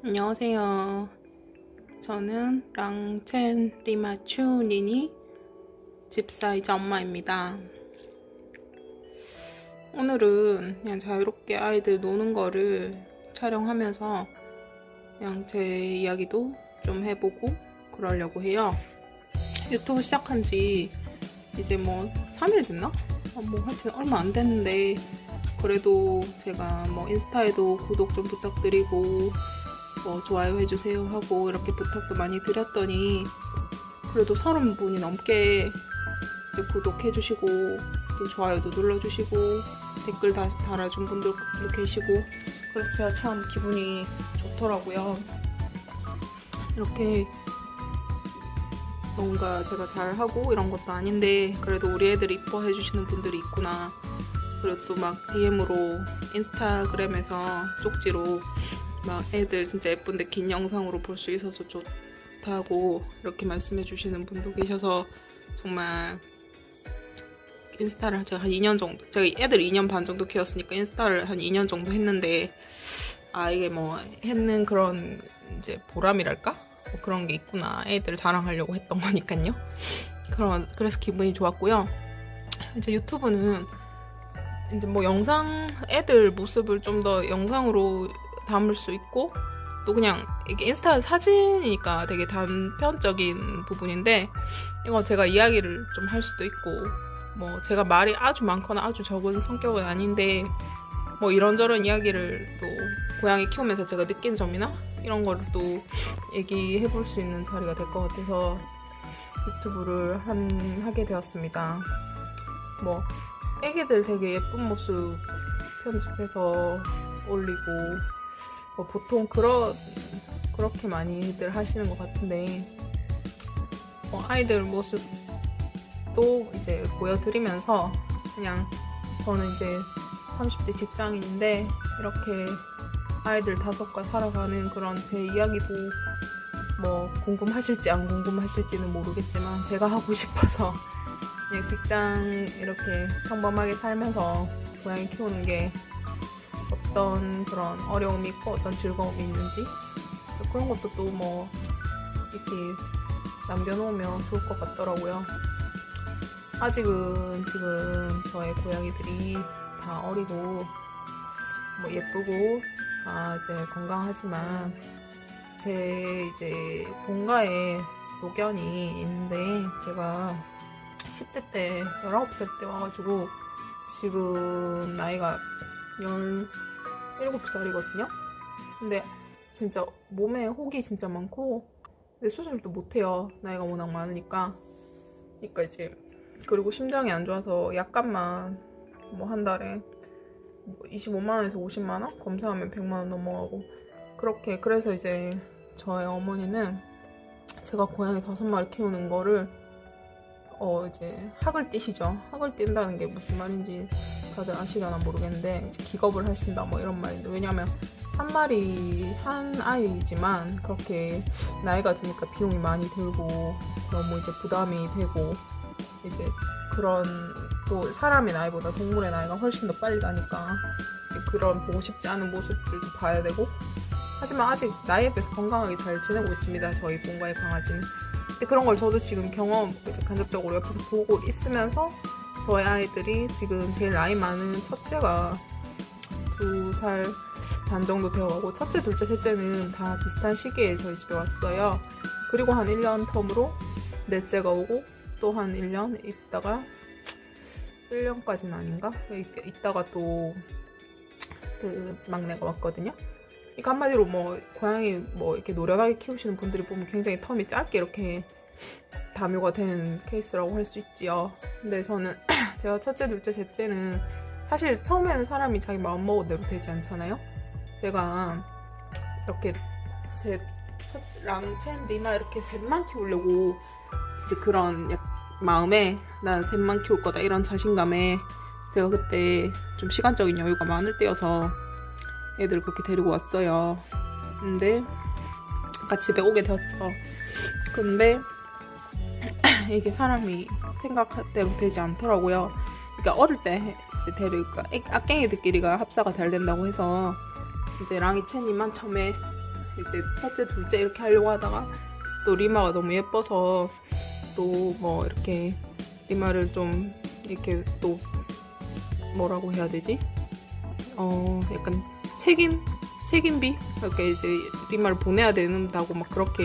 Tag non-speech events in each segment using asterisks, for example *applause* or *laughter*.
안녕하세요. 저는 랑첸 리마추 니니 집사이자 엄마입니다. 오늘은 그냥 자유롭게 아이들 노는 거를 촬영하면서 그냥 제 이야기도 좀 해보고 그러려고 해요. 유튜브 시작한 지 이제 뭐 3일 됐나? 아, 뭐 하여튼 얼마 안 됐는데 그래도 제가 뭐 인스타에도 구독 좀 부탁드리고 뭐 좋아요 해주세요 하고 이렇게 부탁도 많이 드렸더니 그래도 서른 분이 넘게 구독해주시고 또 좋아요도 눌러주시고 댓글 다 달아준 분들도 계시고 그래서 제가 참 기분이 좋더라고요. 이렇게 뭔가 제가 잘하고 이런 것도 아닌데 그래도 우리 애들 이뻐해 주시는 분들이 있구나. 그리고 또 막 DM으로 인스타그램에서 쪽지로 막 애들 진짜 예쁜데 긴 영상으로 볼 수 있어서 좋다고 이렇게 말씀해 주시는 분도 계셔서 정말 인스타를 제가 한 2년 정도 제가 애들 2년 반 정도 키웠으니까 인스타를 한 2년 정도 했는데 아 이게 뭐 했는 그런 이제 보람이랄까? 뭐 그런 게 있구나. 애들 자랑하려고 했던 거니까요. 그런 그래서 기분이 좋았고요. 이제 유튜브는 이제 뭐 영상 애들 모습을 좀 더 영상으로 담을 수 있고 또 그냥 이게 인스타 사진이니까 되게 단편적인 부분인데 이거 제가 이야기를 좀 할 수도 있고 뭐 제가 말이 아주 많거나 아주 적은 성격은 아닌데 뭐 이런저런 이야기를 또 고양이 키우면서 제가 느낀 점이나 이런 거를 또 얘기해 볼 수 있는 자리가 될 것 같아서 유튜브를 한, 하게 되었습니다. 뭐 애기들 되게 예쁜 모습 편집해서 올리고 뭐 보통 그런 그렇게 많이들 하시는 것 같은데 뭐 아이들 모습도 이제 보여드리면서 그냥 저는 이제 30대 직장인인데 이렇게 아이들 다섯과 살아가는 그런 제 이야기도 뭐 궁금하실지 안 궁금하실지는 모르겠지만 제가 하고 싶어서 그냥 *laughs* 직장 이렇게 평범하게 살면서 고양이 키우는 게 어떤 그런 어려움이 있고 어떤 즐거움이 있는지 그런 것도 또 뭐 이렇게 남겨놓으면 좋을 것 같더라고요. 아직은 지금 저의 고양이들이 다 어리고 뭐 예쁘고 다 이제 건강하지만 제 이제 본가에 노견이 있는데 제가 10대 때 19살 때 와가지고 지금 나이가 17살이거든요. 근데 진짜 몸에 혹이 진짜 많고 근데 수술도 못해요. 나이가 워낙 많으니까. 그러니까 이제 그리고 심장이 안 좋아서 약간만 뭐 한 달에 25만 원에서 50만 원 검사하면 100만 원 넘어가고 그렇게 그래서 이제 저의 어머니는 제가 고양이 다섯 마리 키우는 거를 어 이제 학을 띄시죠. 학을 띈다는 게 무슨 말인지 다들 아시려나 모르겠는데 기겁을 하신다 뭐 이런 말인데 왜냐면 한 마리 한 아이지만 그렇게 나이가 드니까 비용이 많이 들고 너무 이제 부담이 되고 이제 그런 또 사람의 나이보다 동물의 나이가 훨씬 더 빨리 가니까 그런 보고 싶지 않은 모습들도 봐야 되고 하지만 아직 나이에 비해서 건강하게 잘 지내고 있습니다. 저희 본가의 강아지는. 근데 그런 걸 저도 지금 경험 간접적으로 옆에서 보고 있으면서 저희 아이들이 지금 제일 나이 많은 첫째가 두 살 반 정도 되어가고 첫째, 둘째, 셋째는 다 비슷한 시기에 저희 집에 왔어요. 그리고 한 1년 텀으로 넷째가 오고 또 한 1년 있다가 1년까지는 아닌가? 있다가 또 그 막내가 왔거든요. 그러니까 한마디로 뭐 고양이 뭐 이렇게 노련하게 키우시는 분들이 보면 굉장히 텀이 짧게 이렇게 담요가 되는 케이스라고 할 수 있지요. 근데 저는 *clears throat* 제가 첫째, 둘째, 셋째는 사실 처음에는 사람이 자기 마음 먹은 대로 되지 않잖아요. 제가 이렇게 셋, 첫 랑 첸, 리나 이렇게 셋만 키우려고 이제 그런 마음에 난 셋만 키울 거다 이런 자신감에 제가 그때 좀 시간적인 여유가 많을 때여서 애들 그렇게 데리고 왔어요. 근데 아까 집에 오게 되었죠. 근데 이게 사람이 생각대로 되지 않더라고요. 그러니까 어릴 때 이제 데리고 악갱이들끼리가 합사가 잘 된다고 해서 이제 랑이 채님만 처음에 이제 첫째, 둘째 이렇게 하려고 하다가 또 리마가 너무 예뻐서 또 뭐 이렇게 리마를 좀 이렇게 또 뭐라고 해야 되지? 어 약간 책임 책임비 이렇게 이제 리마를 보내야 된다고 막 그렇게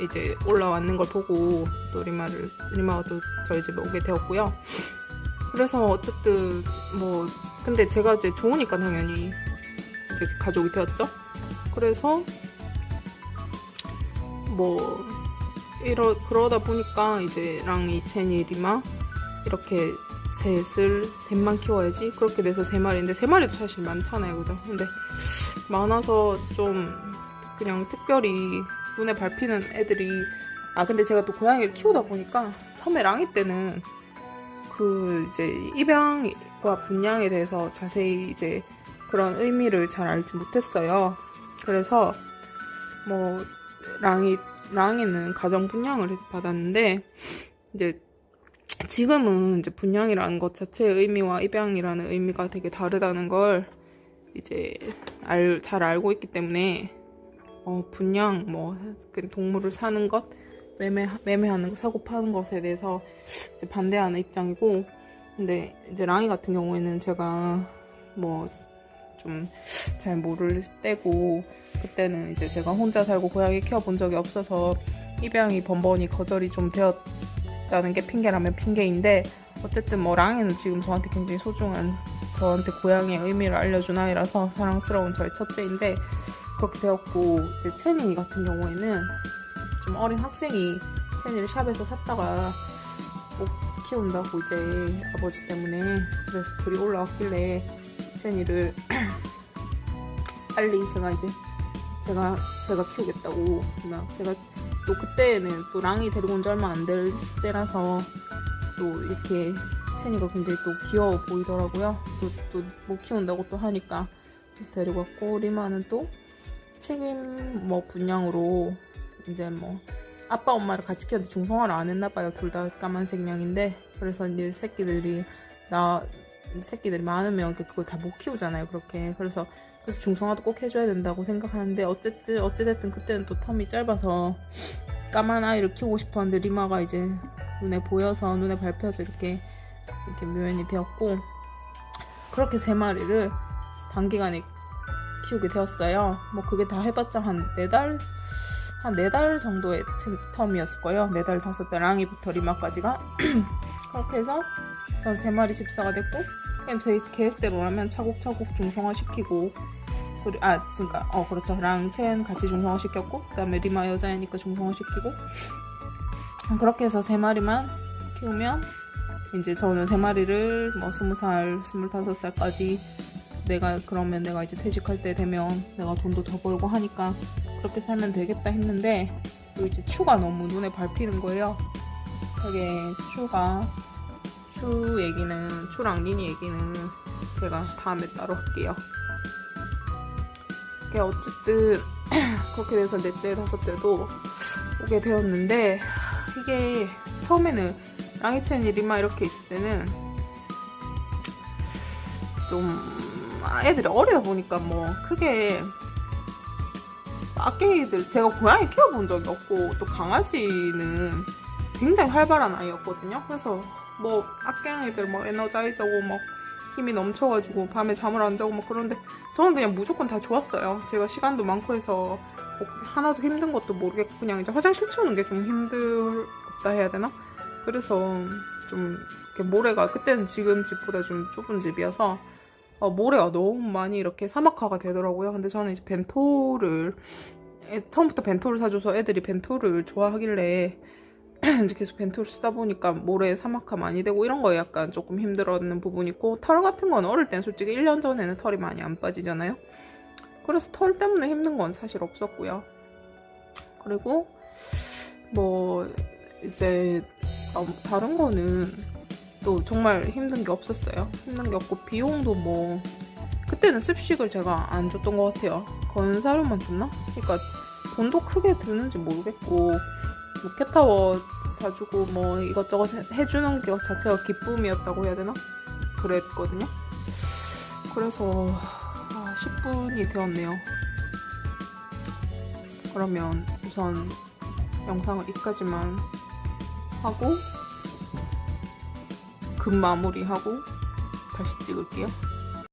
이제 올라왔는 걸 보고 또 리마를 리마가 또 저희 집에 오게 되었고요. 그래서 어쨌든 뭐 근데 제가 이제 좋으니까 당연히 이제 가족이 되었죠. 그래서 뭐 이러 그러다 보니까 이제 랑이 체니 리마 이렇게 셋을 셋만 키워야지 그렇게 돼서 세 마리인데 세 마리도 사실 많잖아요 그죠 근데 많아서 좀 그냥 특별히 눈에 밟히는 애들이. 아 근데 제가 또 고양이를 키우다 보니까 처음에 랑이 때는 그 이제 입양과 분양에 대해서 자세히 이제 그런 의미를 잘 알지 못했어요. 그래서 뭐 랑이 랑이는 가정 분양을 받았는데 이제 지금은 이제 분양이라는 것 자체의 의미와 입양이라는 의미가 되게 다르다는 걸 이제 알, 잘 알고 있기 때문에 어, 분양 뭐그 동물을 사는 것 매매 매매하는 거 사고 파는 것에 대해서 이제 반대하는 입장이고 근데 이제 랑이 같은 경우에는 제가 뭐 좀 잘 모를 때고 그때는 이제 제가 혼자 살고 고양이 키워본 적이 없어서 입양이 번번이 거절이 좀 되었다는 게 핑계라면 핑계인데 어쨌든 뭐 랑이는 지금 저한테 굉장히 소중한 저한테 고양이의 의미를 알려준 아이라서 사랑스러운 저의 첫째인데 그렇게 되었고 이제 체니 같은 경우에는 좀 어린 학생이 체니를 샵에서 샀다가 못 키운다고 이제 아버지 때문에 그래서 글이 올라왔길래 체니를 *clears throat* 빨리 제가 이제 제가 제가 키우겠다고 막 제가 또 그때는 또 랑이 데리고 온 지 얼마 안 될 때라서 또 이렇게 체니가 굉장히 또 귀여워 보이더라고요. 또 또 못 키운다고 또 하니까 그래서 데리고 왔고 리마는 또 책임 뭐 분양으로 이제 뭐 아빠 엄마를 같이 키웠는데 중성화를 안 했나 봐요. 둘 다 까만색 냥인데 그래서 이제 새끼들이 나 새끼들이 많으면 그걸 다 못 키우잖아요. 그렇게 그래서 그래서 중성화도 꼭 해줘야 된다고 생각하는데 어쨌든 어찌됐든 그때는 또 텀이 짧아서 까만 아이를 키우고 싶었는데 리마가 이제 눈에 보여서 눈에 밟혀서 이렇게 이렇게 묘연이 되었고 그렇게 세 마리를 단기간에 키우게 되었어요. 뭐 그게 다 해봤자 한네 달, 한네달 정도의 틈- 텀이었을 거예요. 네 달, 다섯 달, 랑이부터 리마까지가. *clears throat* 그렇게 해서 전세 마리 집사가 됐고, 그냥 저희 계획대로라면 차곡차곡 중성화 시키고, 그리, 아, 그러니까, 어, 그렇죠. 랑첸 같이 중성화 시켰고, 그 다음에 리마 여자애니까 중성화 시키고, 그렇게 해서 세 마리만 키우면, 이제 저는 세 마리를 뭐 스무 살, 스물다섯 살까지 내가 그러면 내가 이제 퇴직할 때 되면 내가 돈도 더 벌고 하니까 그렇게 살면 되겠다 했는데 또 이제 추가 너무 눈에 밟히는 거예요. 되게 추가 추 얘기는 추랑 니니 얘기는 제가 다음에 따로 할게요. 이게 어쨌든 *clears throat* 그렇게 돼서 넷째 다섯째도 오게 되었는데 이게 처음에는 랑이첸이 리마 이렇게 있을 때는 좀 아, 애들이 어리다 보니까 뭐 크게 악갱이들 제가 고양이 키워본 적이 없고 또 강아지는 굉장히 활발한 아이였거든요. 그래서 뭐 악갱이들 뭐 에너자이저고 막 힘이 넘쳐가지고 밤에 잠을 안 자고 막 그런데 저는 그냥 무조건 다 좋았어요. 제가 시간도 많고 해서 뭐 하나도 힘든 것도 모르겠고 그냥 이제 화장실 치우는 게 좀 힘들다 해야 되나? 그래서 좀 모래가 그때는 지금 집보다 좀 좁은 집이어서 어, 모래가 너무 많이 이렇게 사막화가 되더라고요. 근데 저는 이제 벤토를 애- 처음부터 벤토를 사줘서 애들이 벤토를 좋아하길래 *clears throat* 이제 계속 벤토를 쓰다 보니까 모래 사막화 많이 되고 이런 거에 약간 조금 힘들었는 부분이 있고 털 같은 건 어릴 땐 솔직히 1년 전에는 털이 많이 안 빠지잖아요. 그래서 털 때문에 힘든 건 사실 없었고요. 그리고 뭐 이제 어, 다른 거는 또 정말 힘든 게 없었어요. 힘든 게 없고 비용도 뭐 그때는 습식을 제가 안 줬던 것 같아요. 건사료만 줬나? 그러니까 돈도 크게 드는지 모르겠고 뭐 캣타워 사주고 뭐 이것저것 해- 해주는 게 자체가 기쁨이었다고 해야 되나? 그랬거든요. 그래서 아, 10분이 되었네요. 그러면 우선 영상을 여기까지만 하고 급 마무리하고 다시 찍을게요.